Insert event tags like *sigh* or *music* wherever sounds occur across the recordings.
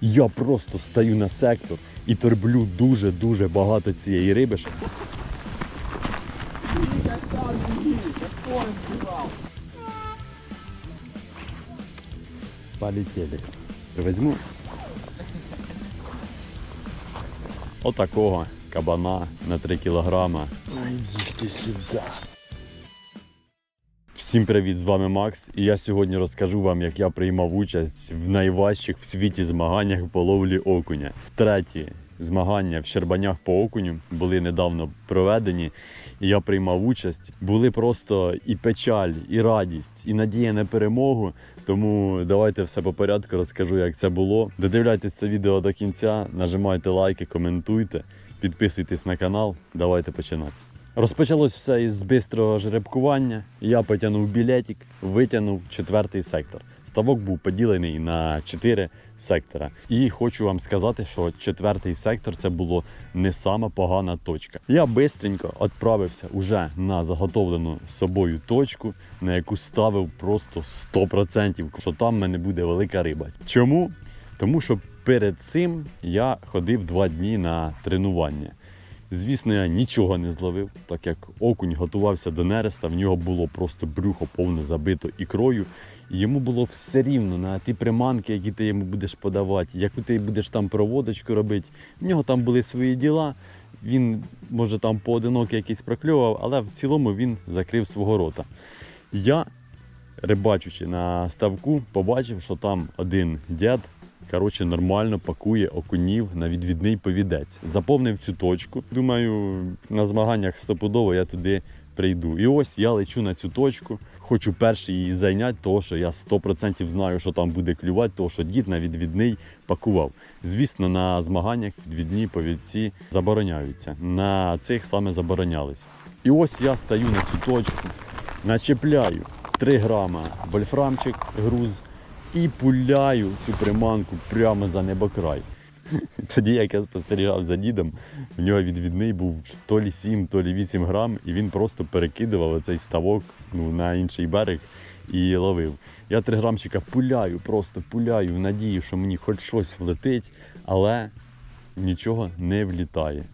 Я просто стаю на сектор і торблю дуже-дуже багато цієї риби. Полетели. Возьму отакого кабана на 3 кілограма. Йди сюди. Всім привіт, з вами Макс. І я сьогодні розкажу вам, як я приймав участь в найважчих в світі змаганнях по ловлі окуня. Треті змагання в Щербанях по окуню були недавно проведені, і я приймав участь. Були просто і печаль, і радість, і надія на перемогу. Тому давайте все по порядку розкажу, як це було. Додивляйтесь це відео до кінця, нажимайте лайки, коментуйте, підписуйтесь на канал. Давайте починати. Розпочалось все із бистрого жеребкування. Я потягнув білетик, витягнув четвертий сектор. Ставок був поділений на чотири сектора. І хочу вам сказати, що четвертий сектор це було не сама погана точка. Я бистренько відправився уже на заготовлену собою точку, на яку ставив просто 100%, що там в мене буде велика риба. Чому? Тому що перед цим я ходив два дні на тренування. Звісно, я нічого не зловив, так як окунь готувався до нереста, в нього було просто брюхо повне забито ікрою. І йому було все рівно на ті приманки, які ти йому будеш подавати, яку ти будеш там проводочку робити. В нього там були свої діла. Він, може, там поодинокі якийсь прокльовував, але в цілому він закрив свого рота. Я, рибачучи на ставку, побачив, що там один дід коротше, нормально пакує окунів на відвідний повідець. Заповнив цю точку. Думаю, на змаганнях стопудово я туди прийду. І ось я лечу на цю точку. Хочу перший її зайняти, тому що я 100% знаю, що там буде клювати, тому що дід на відвідний пакував. Звісно, на змаганнях відвідні повідці забороняються. На цих саме заборонялись. І ось я стою на цю точку, начепляю 3 грама вольфрамчик, груз і пуляю цю приманку прямо за небокрай. *laughs* Тоді, як я спостерігав за дідом, в нього відвідний був то лі 7, то лі 8 грам, і він просто перекидував цей ставок ну, на інший берег і ловив. Я 3 грамчика пуляю, просто пуляю в надії, що мені хоч щось влетить, але нічого не влітає.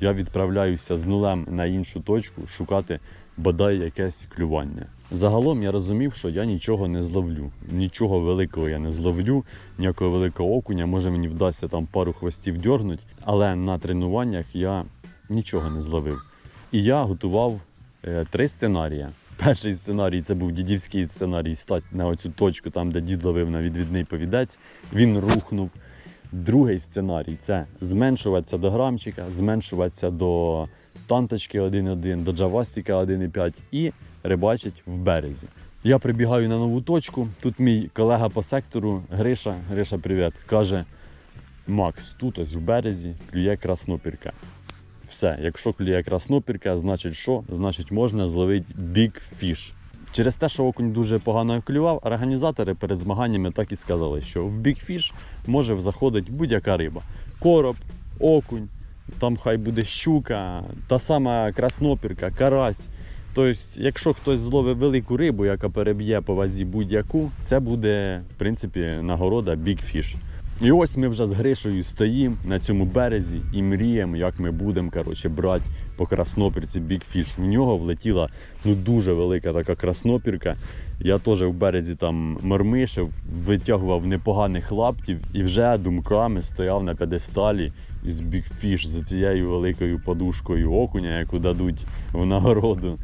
Я відправляюся з нулем на іншу точку шукати бодай якесь клювання. Загалом я розумів, що я нічого не зловлю. Нічого великого я не зловлю, ніякого великого окуня. Може мені вдасться там пару хвостів дьорнуть, але на тренуваннях я нічого не зловив. І я готував е, три сценарії. Перший сценарій це був дідівський сценарій стати на оцю точку, там, де дід ловив на відвідний повідець. Він рухнув. Другий сценарій це зменшуватися до грамчика, зменшуватися до танточки 1.1, до джавастика 1.5 і рибачить в березі. Я прибігаю на нову точку. Тут мій колега по сектору Гриша, Гриша, привіт, каже: Макс, тут ось в березі клює краснопірка. Все, якщо клює краснопірка, значить що? Значить можна зловити big fish. Через те, що окунь дуже погано клював, організатори перед змаганнями так і сказали, що в Fish може заходити будь-яка риба. Короб, окунь, там хай буде щука, та сама краснопірка, карась. Тобто, якщо хтось зловить велику рибу, яка переб'є по вазі будь-яку, це буде в принципі нагорода Big Fish. І ось ми вже з Гришою стоїмо на цьому березі і мріємо, як ми будемо коротше, брати по краснопірці Big Fish. В нього влетіла ну, дуже велика така краснопірка. Я теж в березі там мормишив, витягував непоганих лаптів і вже думками стояв на п'єдесталі із бікфіш, з цією великою подушкою окуня, яку дадуть в нагороду.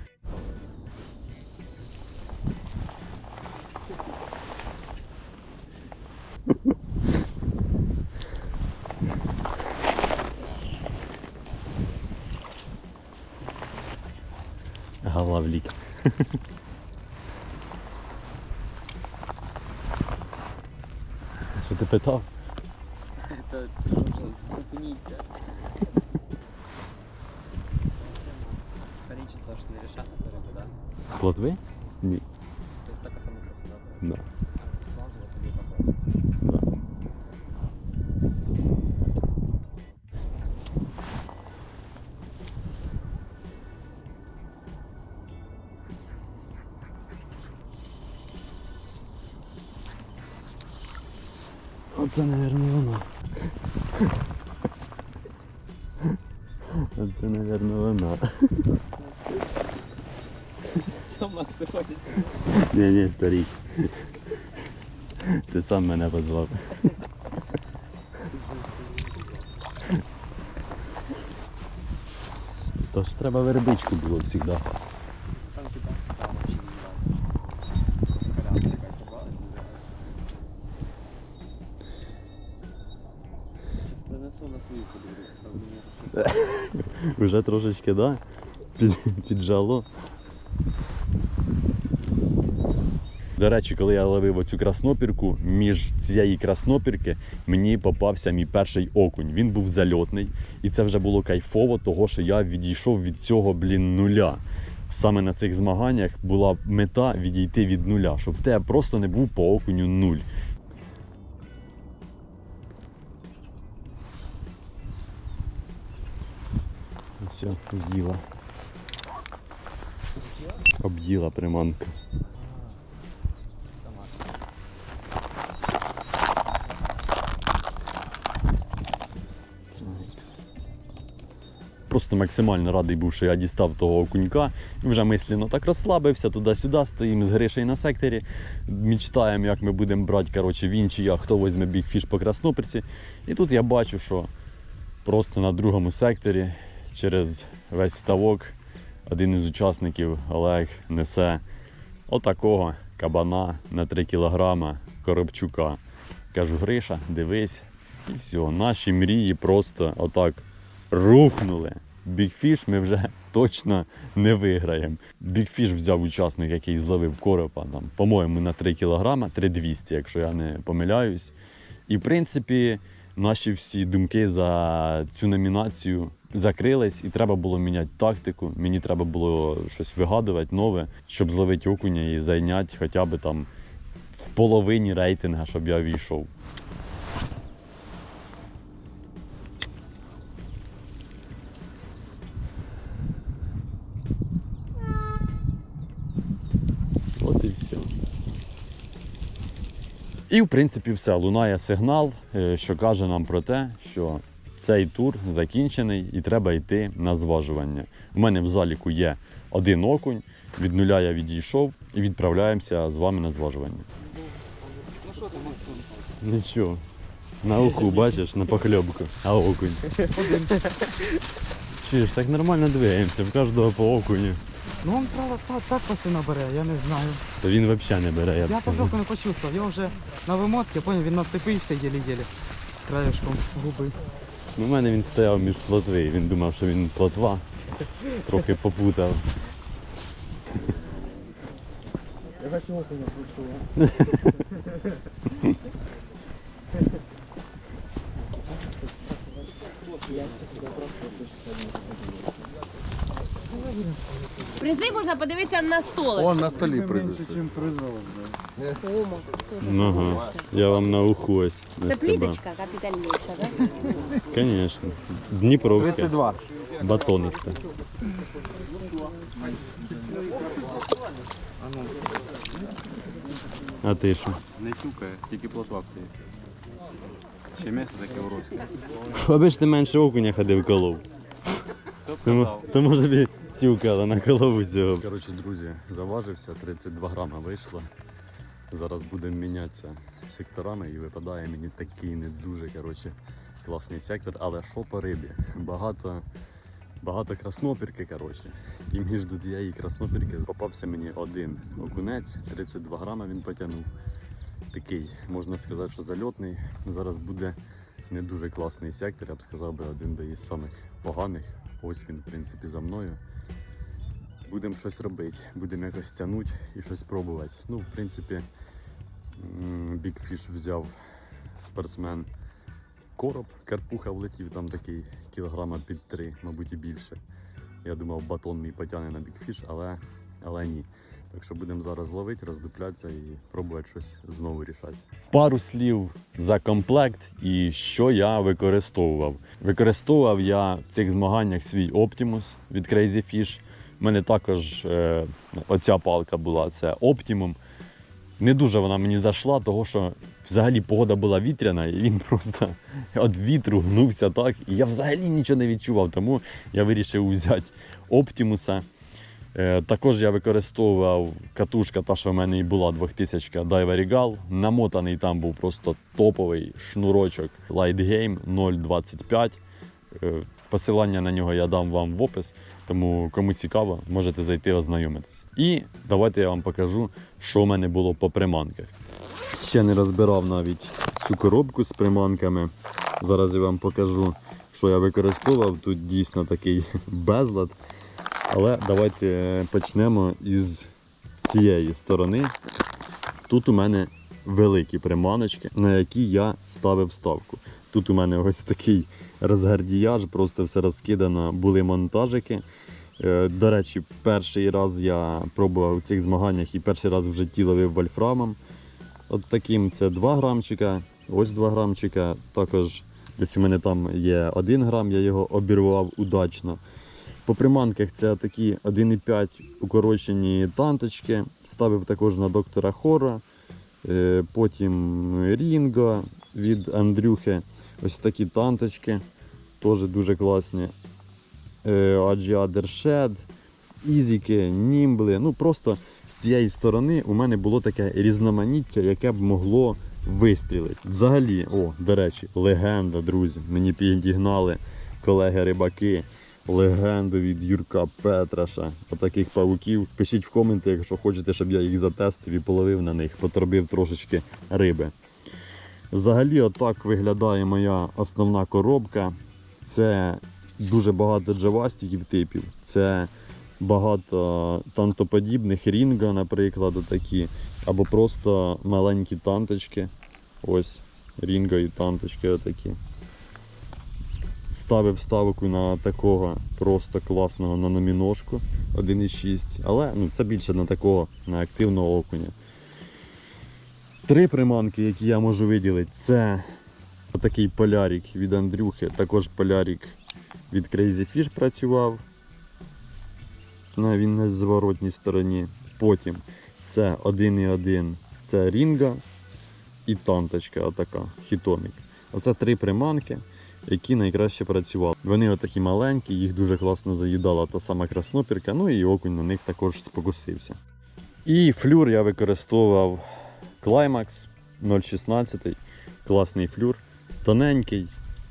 Галавлік. Що ти питав? Та вже зупиніться. Количество ж не решати риби, да? Плотви? Ні. Тобто така сама процедура. Да. Злазило тобі похоже. да. Оце, мабуть, воно. Оце, мабуть, вона. Все, Макс, виходить. Ні, ні, старий. Ти сам мене позвав. То ж треба вербичку було завжди. Вже трошечки, да? Під, піджало. До речі, коли я ловив оцю краснопірку, між цієї краснопірки мені попався мій перший окунь. Він був зальотний, і це вже було кайфово, того що я відійшов від цього, блін, нуля. Саме на цих змаганнях була мета відійти від нуля, щоб в тебе просто не був по окуню нуль. Все, з'їла. Об'їла приманка. Просто максимально радий був, що я дістав того окунька. І вже мислено так розслабився, туди-сюди стоїмо з Гришею на секторі. Мічтаємо, як ми будемо брати коротше, він чи я, хто візьме бігфіш по краснопірці. І тут я бачу, що просто на другому секторі через весь ставок один із учасників Олег несе отакого кабана на 3 кілограма коробчука. Кажу, Гриша, дивись. І все, наші мрії просто отак рухнули. Бігфіш ми вже точно не виграємо. Бігфіш взяв учасник, який зловив коропа, там, по-моєму, на 3 кілограма, 3200, якщо я не помиляюсь. І в принципі, наші всі думки за цю номінацію закрились, і треба було міняти тактику. Мені треба було щось вигадувати нове, щоб зловити окуня і зайняти хоча б там в половині рейтинга, щоб я війшов. От і все. І в принципі все. Лунає сигнал, е, що каже нам про те, що цей тур закінчений і треба йти на зважування. У мене в заліку є один окунь, від нуля я відійшов і відправляємося з вами на зважування. Ну що ти, Макс? Нічого. На уху, бачиш, на похльобку, а окунь. *laughs* Чуєш, так нормально двигаємося, в кожного по окуню. Ну он правда так, так пасина бере, я не знаю. То він взагалі не бере. Я Я потроху не почувствував, я вже на вимотці, поняв, він нацепився єлі-єлі. Краєшком губи. Ну, У мене він стояв між плотви, він думав, що він плотва. Трохи попутав. Я хочу окуня *laughs* прийшов. Можна подивитися на столик. Он на столі призисти. Ага. Я вам на уху ось. Це пліточка капітальніша, так? Звісно. Дніпровська. 32. Батонисте. А ти що? Не тюкає, тільки плотва клеє. Ще м'ясо таке уродське. Аби ж ти менше окуня ходив колов. Хто казав? то може б тюкала на голову цього. Коротше, друзі, заважився, 32 грама вийшло. Зараз будемо мінятися секторами і випадає мені такий не дуже коротше, класний сектор. Але що по рибі? Багато, багато краснопірки. коротше. І між тієї краснопірки попався мені один окунець, 32 грама він потягнув. Такий, можна сказати, що зальотний. Зараз буде не дуже класний сектор, я б сказав би один би із самих поганих. Ось він, в принципі, за мною. Будемо щось робити, будемо якось тягнути і щось пробувати. Ну, в принципі, Fish взяв спортсмен короб, карпуха влетів, там такий кілограма під три, мабуть, і більше. Я думав, батон мій потягне на Fish, але, але ні. Так що будемо зараз ловити, роздуплятися і пробувати щось знову рішати. Пару слів за комплект і що я використовував. Використовував я в цих змаганнях свій Optimus від Crazy Fish. У мене також е, оця палка була, це Optimum. Не дуже вона мені зайшла, тому що взагалі погода була вітряна, і він просто від вітру гнувся так, і я взагалі нічого не відчував, тому я вирішив взяти Оптімуса. Е, Також я використовував катушка, та, що в мене і була 2000 Diver Regal. Намотаний там був просто топовий шнурочок Light Game 0.25. Е, Посилання на нього я дам вам в опис, тому кому цікаво, можете зайти ознайомитись. І давайте я вам покажу, що в мене було по приманках. Ще не розбирав навіть цю коробку з приманками. Зараз я вам покажу, що я використовував. Тут дійсно такий *laughs* безлад. Але давайте е, почнемо із цієї сторони. Тут у мене великі приманочки, на які я ставив ставку. Тут у мене ось такий розгардіяж, просто все розкидано, були монтажики. Е, До речі, перший раз я пробував у цих змаганнях і перший раз в житті ловив вольфрамом. От таким це 2 грамчика, ось 2 грамчика. Також десь у мене там є 1 грам, я його обірвав удачно. По приманках це такі 1,5 укорочені танточки. Ставив також на доктора Хора. Е, Потім Рінго від Андрюхи. Ось такі танточки. Теж дуже класні. Е, Аджіа Дершед, Ізіки, Німбли. Ну просто з цієї сторони у мене було таке різноманіття, яке б могло вистрілити. Взагалі, о, до речі, легенда, друзі. Мені підігнали колеги-рибаки. Легенду від Юрка Петраша. Отаких павуків. Пишіть в коменти, якщо хочете, щоб я їх затестив і половив на них, поторбив трошечки риби. Взагалі, отак виглядає моя основна коробка. Це дуже багато джавастиків типів. Це багато тантоподібних рінга, наприклад, такі, або просто маленькі танточки. Ось рінга і танточки отакі. Ставив ставку на такого просто класного на номіношку 1,6. Але ну, це більше на такого на активного окуня. Три приманки, які я можу виділити, це такий полярик від Андрюхи, також полярик від Crazy Fish працював. Він на зворотній стороні. Потім це 1,1, це рінга і танточка, отака, хітомік. Оце три приманки, які найкраще працювали. Вони отакі маленькі, їх дуже класно заїдала та сама краснопірка, ну і окунь на них також спокусився. І флюр я використовував Climax 0,16, класний флюр, тоненький,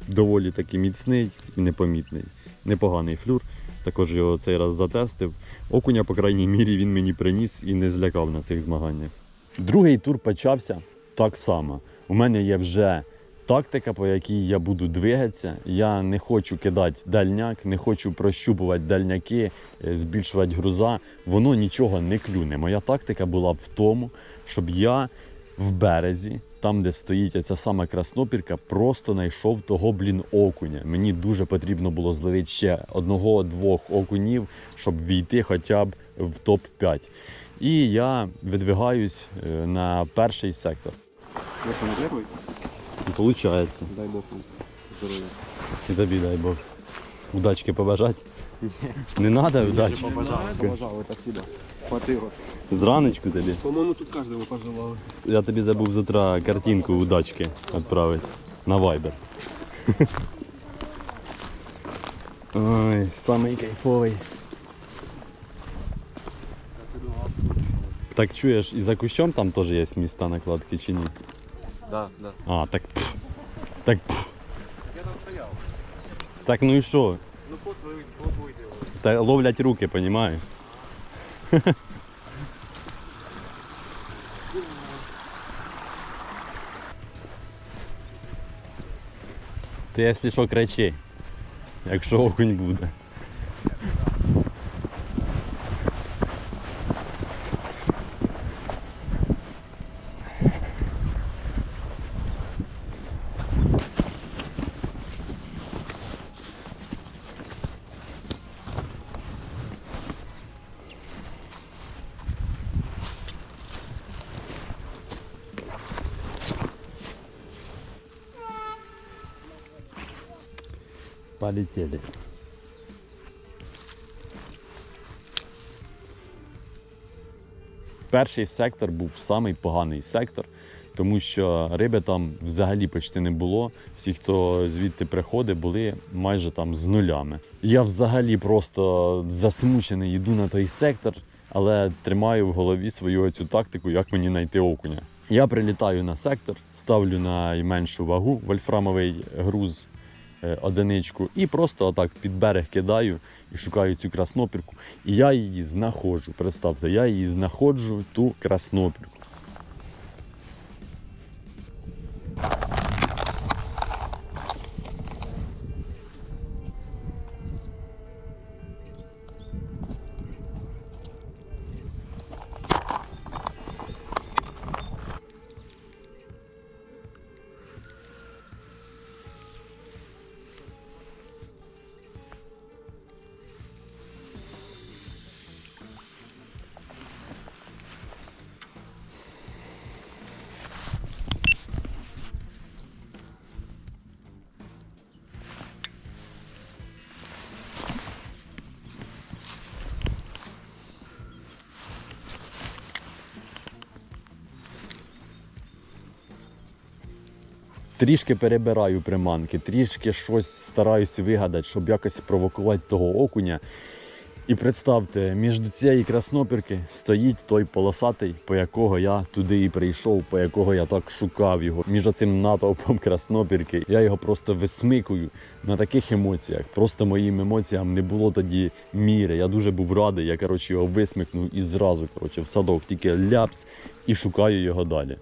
доволі таки міцний і непомітний. Непоганий флюр. Також його цей раз затестив. Окуня, по крайній мірі, він мені приніс і не злякав на цих змаганнях. Другий тур почався так само. У мене є вже тактика, по якій я буду двигатися. Я не хочу кидати дальняк, не хочу прощупувати дальняки, е, збільшувати груза. Воно нічого не клюне. Моя тактика була в тому, щоб я в березі, там, де стоїть ця сама краснопірка, просто знайшов того, блін, окуня. Мені дуже потрібно було зловити ще одного-двох окунів, щоб війти хоча б в топ-5. І я видвигаюсь е, на перший сектор. Ви що, не? Получається. Дай Бог вам здоров'я. І тобі дай Бог. Удачки побажати? *laughs* Не треба сюди. Хватило. Зраночку тобі. По-моєму, тут кожному пожелали. Я тобі забув з утра картинку удачки відправити на Viber. *laughs* Ой, самий кайфовий. Так чуєш, і за кущом там теж є міста накладки чи ні? Да, да. А, так. пф. Так. пф. Так ну і що? Ну, фото ви пробуйте. Та ловлять руки, понімаєш? Ти, якщо що, кричи, якщо окунь буде. Полетели. Перший сектор був самий поганий сектор. тому що риби там взагалі почти не було. Всі, хто звідти приходить, були майже там з нулями. Я взагалі просто засмучений, йду на той сектор, але тримаю в голові свою цю тактику, як мені знайти окуня. Я прилітаю на сектор, ставлю найменшу вагу вольфрамовий груз одиничку і просто отак під берег кидаю і шукаю цю краснопірку. І я її знаходжу. Представте, я її знаходжу, ту краснопірку. Трішки перебираю приманки, трішки щось стараюся вигадати, щоб якось спровокувати того окуня. І представте, між цієї краснопірки стоїть той полосатий, по якого я туди і прийшов, по якого я так шукав його. Між оцим натовпом краснопірки. Я його просто висмикую на таких емоціях. Просто моїм емоціям не було тоді міри. Я дуже був радий. Я коротше його висмикнув і зразу коротше, в садок, тільки ляпс і шукаю його далі.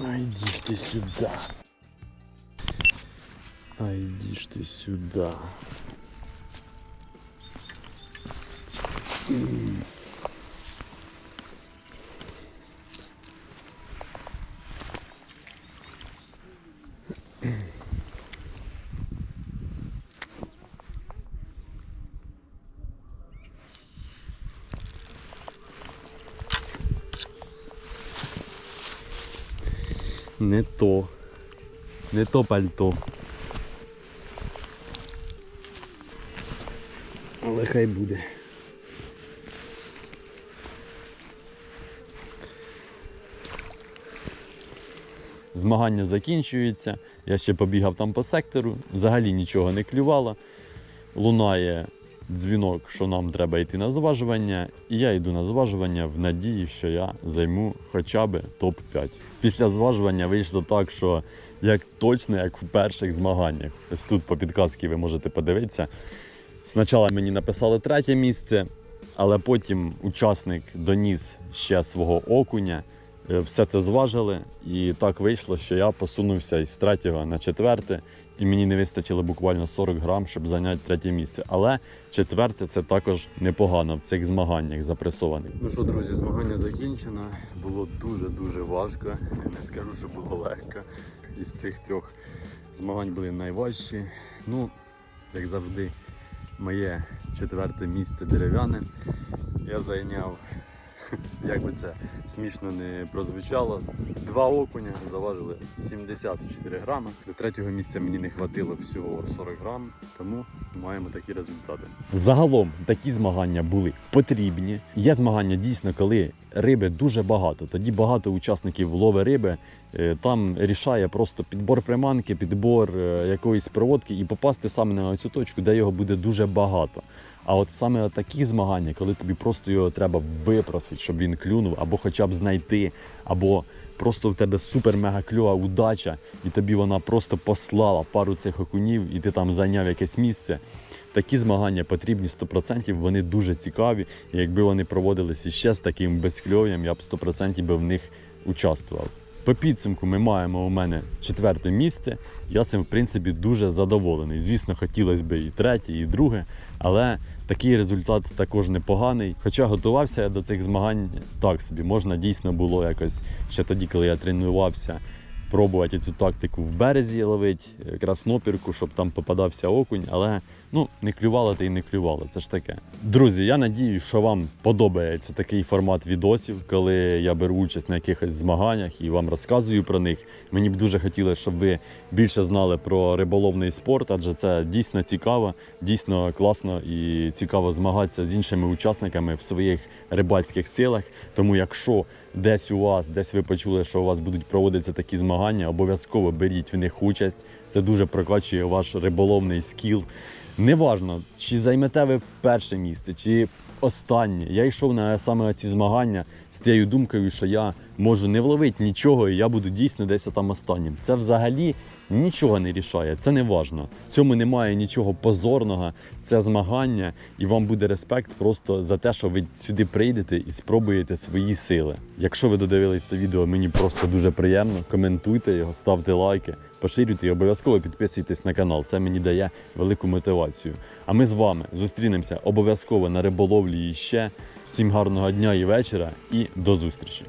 Иди ж ты сюда. Ай, иди ж ты сюда. Не то. Не то пальто. Але хай буде. Змагання закінчується. Я ще побігав там по сектору, взагалі нічого не клювало. Лунає дзвінок, що нам треба йти на зважування, і я йду на зважування в надії, що я займу хоча б топ-5. Після зважування вийшло так, що як точно, як в перших змаганнях. Ось тут по підказці ви можете подивитися. Спочатку мені написали третє місце, але потім учасник доніс ще свого окуня. Е, Все це зважили, і так вийшло, що я посунувся із третього на четверте, і мені не вистачило буквально 40 грам, щоб зайняти третє місце. Але четверте це також непогано в цих змаганнях запресованих. Ну що, друзі, змагання закінчено. Було дуже-дуже важко. Не скажу, що було легко. Із цих трьох змагань були найважчі. Ну, як завжди, моє четверте місце дерев'яне. Я зайняв *laughs* як би це смішно не прозвучало. Два окуня заважили 74 грами. До третього місця мені не хватило всього 40 грам, тому маємо такі результати. Загалом такі змагання були потрібні. Є змагання дійсно, коли риби дуже багато. Тоді багато учасників лови риби. Е, Там рішає просто підбор приманки, підбор е, якоїсь проводки і попасти саме на цю точку, де його буде дуже багато. А от саме такі змагання, коли тобі просто його треба випросити, щоб він клюнув, або хоча б знайти, або просто в тебе супер-мега кльова удача, і тобі вона просто послала пару цих окунів, і ти там зайняв якесь місце. Такі змагання потрібні 100%, вони дуже цікаві. І якби вони проводилися ще з таким безкльов'ям, я б 100% би в них участвував. По підсумку ми маємо у мене четверте місце. Я цим в принципі дуже задоволений. Звісно, хотілося б і третє, і друге, але такий результат також непоганий. Хоча готувався я до цих змагань так собі. Можна дійсно було якось ще тоді, коли я тренувався, пробувати цю тактику в березі ловити, е, краснопірку, щоб там попадався окунь. Але Ну, не клювало, та й не клювало, це ж таке. Друзі, я надію, що вам подобається такий формат відосів, коли я беру участь на якихось змаганнях і вам розказую про них. Мені б дуже хотілося, щоб ви більше знали про риболовний спорт, адже це дійсно цікаво, дійсно класно і цікаво змагатися з іншими учасниками в своїх рибальських силах. Тому, якщо десь у вас, десь ви почули, що у вас будуть проводитися такі змагання, обов'язково беріть в них участь. Це дуже прокачує ваш риболовний скіл. Неважно, чи займете ви перше місце, чи останнє. Я йшов на саме ці змагання з тією думкою, що я можу не вловити нічого, і я буду дійсно десь там останнім. Це взагалі нічого не рішає, це не важно. В цьому немає нічого позорного. Це змагання, і вам буде респект просто за те, що ви сюди прийдете і спробуєте свої сили. Якщо ви додивились це відео, мені просто дуже приємно. Коментуйте його, ставте лайки, поширюйте і обов'язково підписуйтесь на канал. Це мені дає велику мотивацію. А ми з вами зустрінемося обов'язково на риболовлі і ще. Всім гарного дня і вечора, і до зустрічі!